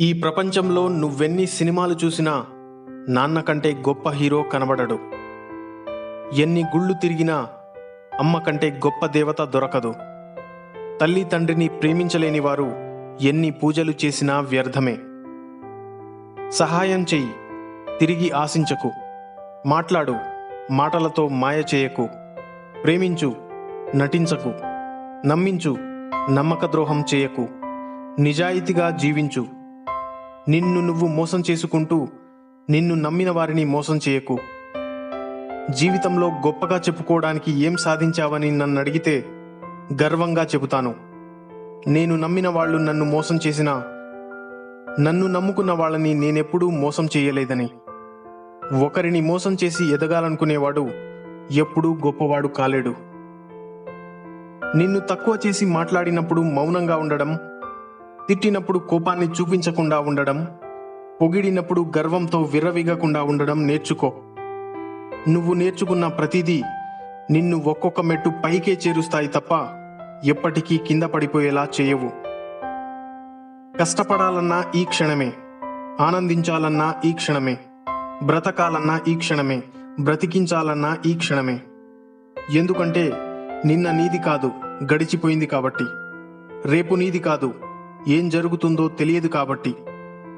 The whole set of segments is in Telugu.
ఈ ప్రపంచంలో నువ్వెన్ని సినిమాలు చూసినా నాన్న కంటే గొప్ప హీరో కనబడడు. ఎన్ని గుళ్ళు తిరిగినా అమ్మ కంటే గొప్ప దేవత దొరకదు. తల్లి తండ్రిని ప్రేమించలేని వారు ఎన్ని పూజలు చేసినా వ్యర్థమే. సహాయం చెయ్యి తిరిగి ఆశించకు. మాట్లాడు మాటలతో మాయ చేయకు. ప్రేమించు నటించకు. నమ్మించు నమ్మక ద్రోహం చేయకు. నిజాయితీగా జీవించు. నిన్ను నువ్వు మోసం చేసుకుంటూ నిన్ను నమ్మిన వారిని మోసం చేయకు. జీవితంలో గొప్పగా చెప్పుకోవడానికి ఏం సాధించావని నన్ను అడిగితే గర్వంగా చెబుతాను. నేను నమ్మిన వాళ్ళు నన్ను మోసం చేసినా నన్ను నమ్ముకున్న వాళ్ళని నేనెప్పుడూ మోసం చేయలేదని. ఒకరిని మోసం చేసి ఎదగాలనుకునేవాడు ఎప్పుడూ గొప్పవాడు కాలేడు. నిన్ను తక్కువ చేసి మాట్లాడినప్పుడు మౌనంగా ఉండడం తిట్టినప్పుడు కోపాన్ని చూపించకుండా ఉండడం పొగిడినప్పుడు గర్వంతో విర్రవిగకుండా ఉండడం నేర్చుకో. నువ్వు నేర్చుకున్న ప్రతిదీ నిన్ను ఒక్కొక్క మెట్టు పైకే చేరుస్తాయి తప్ప ఎప్పటికీ కింద పడిపోయేలా చేయవు. కష్టపడాలన్నా ఈ క్షణమే ఆనందించాలన్నా ఈ క్షణమే బ్రతకాలన్నా ఈ క్షణమే బ్రతికించాలన్నా ఈ క్షణమే. ఎందుకంటే నిన్న నీది కాదు గడిచిపోయింది కాబట్టి. రేపు నీది కాదు ఏం జరుగుతుందో తెలియదు కాబట్టి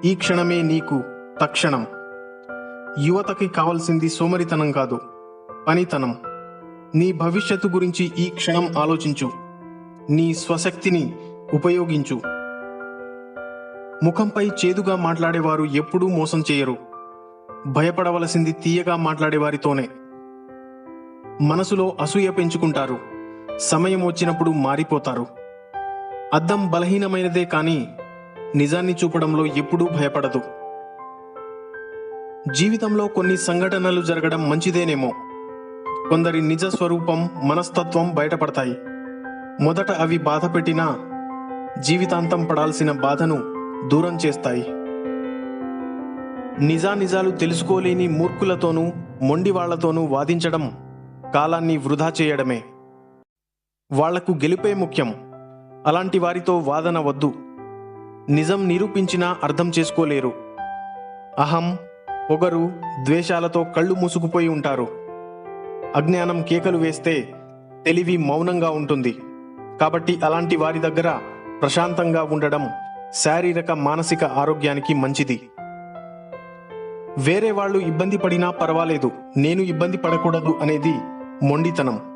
ఈ క్షణమే నీకు తక్షణం. యువతకి కావలసింది సోమరితనం కాదు పనితనం. నీ భవిష్యత్తు గురించి ఈ క్షణం ఆలోచించు. నీ స్వశక్తిని ఉపయోగించు. ముఖంపై చేదుగా మాట్లాడేవారు ఎప్పుడూ మోసం చేయరు. భయపడవలసింది తీయగా మాట్లాడేవారితోనే. మనసులో అసూయ పెంచుకుంటారు. సమయం వచ్చినప్పుడు మారిపోతారు. అద్దం బలహీనమైనదే కానీ నిజాన్ని చూపడంలో ఎప్పుడూ భయపడదు. జీవితంలో కొన్ని సంఘటనలు జరగడం మంచిదేనేమో. కొందరి నిజ స్వరూపం మనస్తత్వం బయటపడతాయి. మొదట అవి బాధ పెట్టినా జీవితాంతం పడాల్సిన బాధను దూరం చేస్తాయి. నిజానిజాలు తెలుసుకోలేని మూర్ఖులతోనూ మొండి వాళ్ళతోనూ వాదించడం కాలాన్ని వృధా చేయడమే. వాళ్ళకు గెలుపే ముఖ్యం. అలాంటి వారితో వాదన వద్దు. నిజం నిరూపించినా అర్థం చేసుకోలేరు. అహం పొగరు ద్వేషాలతో కళ్ళు మూసుకుపోయి ఉంటారు. అజ్ఞానం కేకలు వేస్తే తెలివి మౌనంగా ఉంటుంది. కాబట్టి అలాంటి వారి దగ్గర ప్రశాంతంగా ఉండడం శారీరక మానసిక ఆరోగ్యానికి మంచిది. వేరే వాళ్ళు ఇబ్బంది పడినా పర్వాలేదు. నేను ఇబ్బంది పడకూడదు అనేది మొండితనం.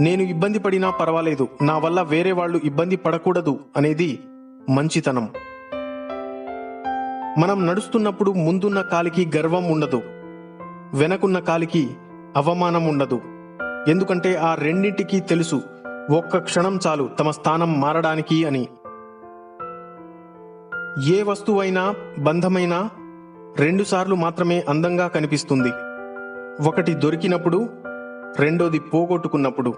నేను ఇబ్బంది పడినా పర్వాలేదు నా వల్ల వేరే వాళ్ళు ఇబ్బంది పడకూడదు అనేది మంచితనం. మనం నడుస్తున్నప్పుడు ముందున్న కాలికి గర్వం ఉండదు వెనకున్న కాలికి అవమానం ఉండదు. ఎందుకంటే ఆ రెండింటికి తెలుసు ఒక్క క్షణం చాలు తమ స్థానం మారడానికి అని. ఏ వస్తువైనా బంధమైనా రెండుసార్లు మాత్రమే అందంగా కనిపిస్తుంది. ఒకటి దొరికినప్పుడు రెండోది పోగొట్టుకున్నప్పుడు.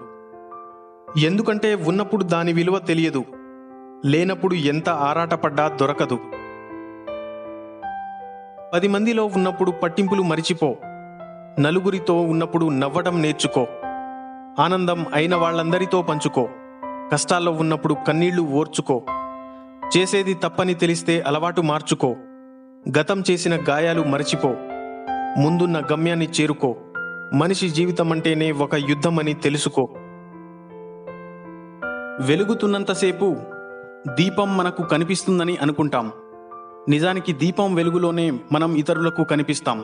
ఎందుకంటే ఉన్నప్పుడు దాని విలువ తెలియదు. లేనప్పుడు ఎంత ఆరాటపడ్డా దొరకదు. పది మందిలో ఉన్నప్పుడు పట్టింపులు మరిచిపో. నలుగురితో ఉన్నప్పుడు నవ్వడం నేర్చుకో. ఆనందం అయిన వాళ్ళందరితో పంచుకో. కష్టాల్లో ఉన్నప్పుడు కన్నీళ్ళు ఓర్చుకో. చేసేది తప్పని తెలిస్తే అలవాటు మార్చుకో. గతం చేసిన గాయాలు మరచిపో. ముందున్న గమ్యాన్ని చేరుకో. మనిషి జీవితం అంటేనే ఒక యుద్ధమని తెలుసుకో. వెలుగుతున్నంతసేపు దీపం మనకు కనిపిస్తుందని అనుకుంటాం. నిజానికి దీపం వెలుగులోనే మనం ఇతరులకు కనిపిస్తాం.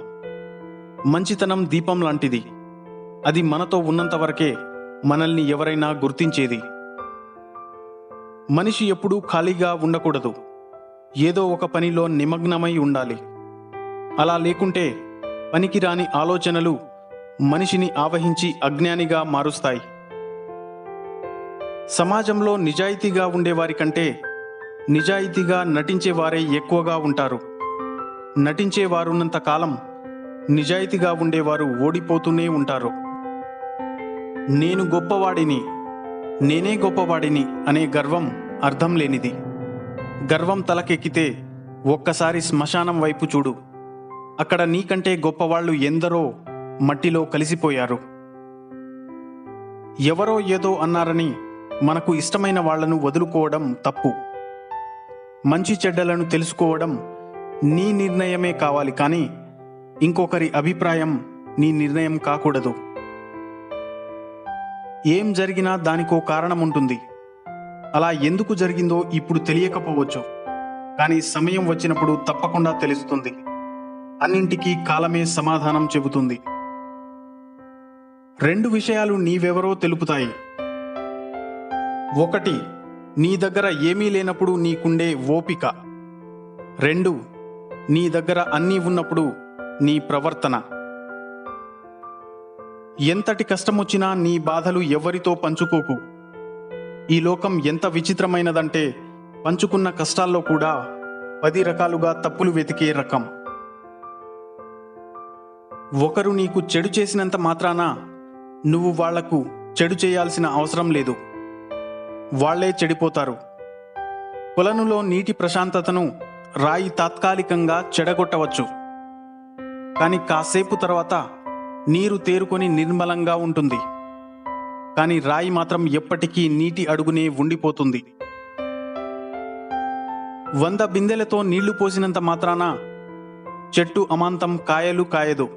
మంచితనం దీపం లాంటిది. అది మనతో ఉన్నంత వరకే మనల్ని ఎవరైనా గుర్తించేది. మనిషి ఎప్పుడూ ఖాళీగా ఉండకూడదు. ఏదో ఒక పనిలో నిమగ్నమై ఉండాలి. అలా లేకుంటే పనికిరాని ఆలోచనలు మనిషిని ఆవహించి అజ్ఞానిగా మారుస్తాయి. సమాజంలో నిజాయితీగా ఉండేవారి కంటే నిజాయితీగా నటించేవారే ఎక్కువగా ఉంటారు. నటించేవారున్నంత కాలం నిజాయితీగా ఉండేవారు ఓడిపోతూనే ఉంటారు. నేను గొప్పవాడిని నేనే గొప్పవాడిని అనే గర్వం అర్థం లేనిది. గర్వం తలకెక్కితే ఒక్కసారి శ్మశానం వైపు చూడు. అక్కడ నీకంటే గొప్పవాళ్ళు ఎందరో మట్టిలో కలిసిపోయారు. ఎవరో ఏదో అన్నారని మనకు ఇష్టమైన వాళ్ళను వదులుకోవడం తప్పు. మంచి చెడ్డలను తెలుసుకోవడం నీ నిర్ణయమే కావాలి కానీ ఇంకొకరి అభిప్రాయం నీ నిర్ణయం కాకూడదు. ఏం జరిగినా దానికో కారణం ఉంటుంది అలా ఎందుకు జరిగిందో ఇప్పుడు తెలియకపోవచ్చు. కానీ సమయం వచ్చినప్పుడు తప్పకుండా తెలుస్తుంది. అన్నింటికీ కాలమే సమాధానం చెబుతుంది. రెండు విషయాలు నీవెవరో తెలుపుతాయి. ఒకటి నీ దగ్గర ఏమీ లేనప్పుడు నీకుండే ఓపిక. రెండు నీ దగ్గర అన్నీ ఉన్నప్పుడు నీ ప్రవర్తన. ఎంతటి కష్టమొచ్చినా నీ బాధలు ఎవరితో పంచుకోకు. ఈ లోకం ఎంత విచిత్రమైనదంటే పంచుకున్న కష్టాల్లో కూడా పది రకాలుగా తప్పులు వెతికే రకం. ఒకరు నీకు చెడు చేసినంత మాత్రాన నువ్వు వాళ్ళకు చెడు చేయాల్సిన అవసరం లేదు. వాళ్ళే చెడిపోతారు. కొలనులో నీటి ప్రశాంతతను రాయి తాత్కాలికంగా చెడగొట్టవచ్చు. కానీ కాసేపు తర్వాత నీరు తేరుకొని నిర్మలంగా ఉంటుంది. కానీ రాయి మాత్రం ఎప్పటికీ నీటి అడుగునే ఉండిపోతుంది. వంద బిందెలతో నీళ్ళు పోసినంత మాత్రాన చెట్టు అమాంతం కాయలు కాయదు.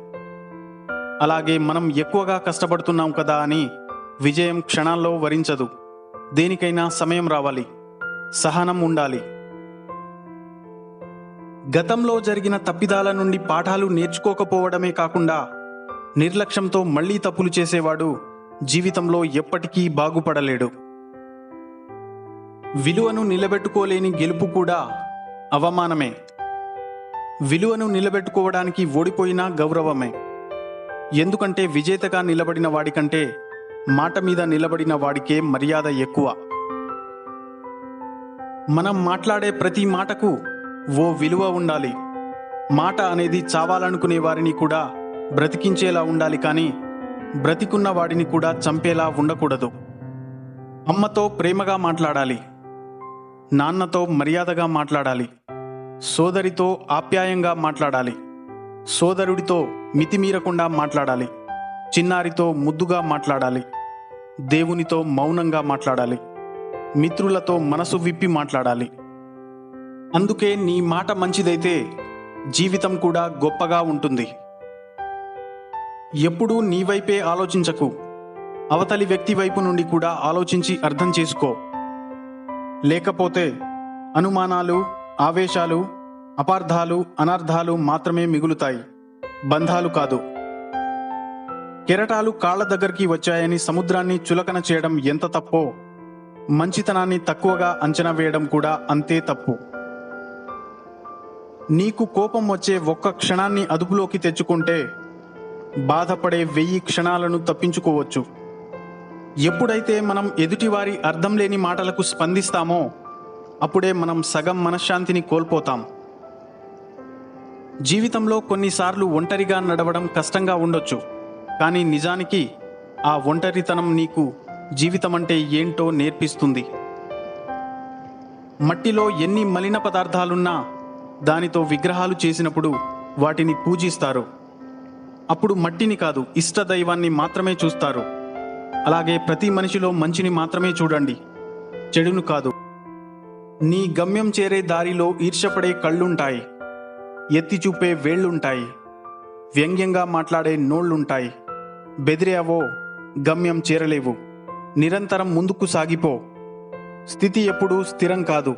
అలాగే మనం ఎక్కువగా కష్టపడుతున్నాం కదా అని విజయం క్షణాల్లో వరించదు. దేనికైనా సమయం రావాలి. సహనం ఉండాలి. గతంలో జరిగిన తప్పిదాల నుండి పాఠాలు నేర్చుకోకపోవడమే కాకుండా నిర్లక్ష్యంతో మళ్ళీ తప్పులు చేసేవాడు జీవితంలో ఎప్పటికీ బాగుపడలేడు. విలువను నిలబెట్టుకోలేని గెలుపు కూడా అవమానమే. విలువను నిలబెట్టుకోవడానికి ఓడిపోయినా గౌరవమే. ఎందుకంటే విజేతగా నిలబడిన వాడికంటే మాట మీద నిలబడిన వాడికే మర్యాద ఎక్కువ. మనం మాట్లాడే ప్రతి మాటకు ఓ విలువ ఉండాలి. మాట అనేది చావాలనుకునే వారిని కూడా బ్రతికించేలా ఉండాలి కానీ బ్రతికున్న వాడిని కూడా చంపేలా ఉండకూడదు. అమ్మతో ప్రేమగా మాట్లాడాలి. నాన్నతో మర్యాదగా మాట్లాడాలి. సోదరితో ఆప్యాయంగా మాట్లాడాలి. సోదరుడితో మితిమీరకుండా మాట్లాడాలి. చిన్నారితో ముద్దుగా మాట్లాడాలి. దేవునితో మౌనంగా మాట్లాడాలి. మిత్రులతో మనసు విప్పి మాట్లాడాలి. అందుకే నీ మాట మంచిదైతే జీవితం కూడా గొప్పగా ఉంటుంది. ఎప్పుడూ నీ వైపే ఆలోచించకు. అవతలి వ్యక్తి వైపు నుండి కూడా ఆలోచించి అర్థం చేసుకో. లేకపోతే అనుమానాలు ఆవేశాలు అపార్థాలు అనర్థాలు మాత్రమే మిగులుతాయి. బంధాలు కాదు. కెరటాలు కాళ్ళ దగ్గరికి వచ్చాయని సముద్రాన్ని చులకన చేయడం ఎంత తప్పో మంచితనాన్ని తక్కువగా అంచనా వేయడం కూడా అంతే తప్పు. నీకు కోపం వచ్చే ఒక్క క్షణాన్ని అదుపులోకి తెచ్చుకుంటే బాధపడే వెయ్యి క్షణాలను తప్పించుకోవచ్చు. ఎప్పుడైతే మనం ఎదుటివారి అర్థం లేని మాటలకు స్పందిస్తామో అప్పుడే మనం సగం మనశ్శాంతిని కోల్పోతాం. జీవితంలో కొన్నిసార్లు ఒంటరిగా నడవడం కష్టంగా ఉండొచ్చు కానీ నిజానికి ఆ ఒంటరితనం నీకు జీవితం అంటే ఏంటో నేర్పిస్తుంది. మట్టిలో ఎన్ని మలిన పదార్థాలున్నా దానితో విగ్రహాలు చేసినప్పుడు వాటిని పూజిస్తారు. అప్పుడు మట్టిని కాదు ఇష్టదైవాన్ని మాత్రమే చూస్తారు. అలాగే ప్రతి మనిషిలో మంచిని మాత్రమే చూడండి. చెడును కాదు. నీ గమ్యం చేరే దారిలో ఈర్షపడే కళ్ళుంటాయి. ఎత్తి చూపే వేళ్ళుంటాయి వ్యంగ్యంగా మాట్లాడే నోళ్ళుంటాయి బెదిరావో గమ్యం చేరలేవు. నిరంతరం ముందుకు సాగిపో. స్థితి ఎప్పుడూ స్థిరం కాదు.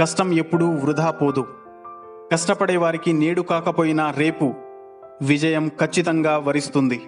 కష్టం ఎప్పుడూ వృధా పోదు. కష్టపడే వారికి నేడు కాకపోయినా రేపు విజయం ఖచ్చితంగా వరిస్తుంది.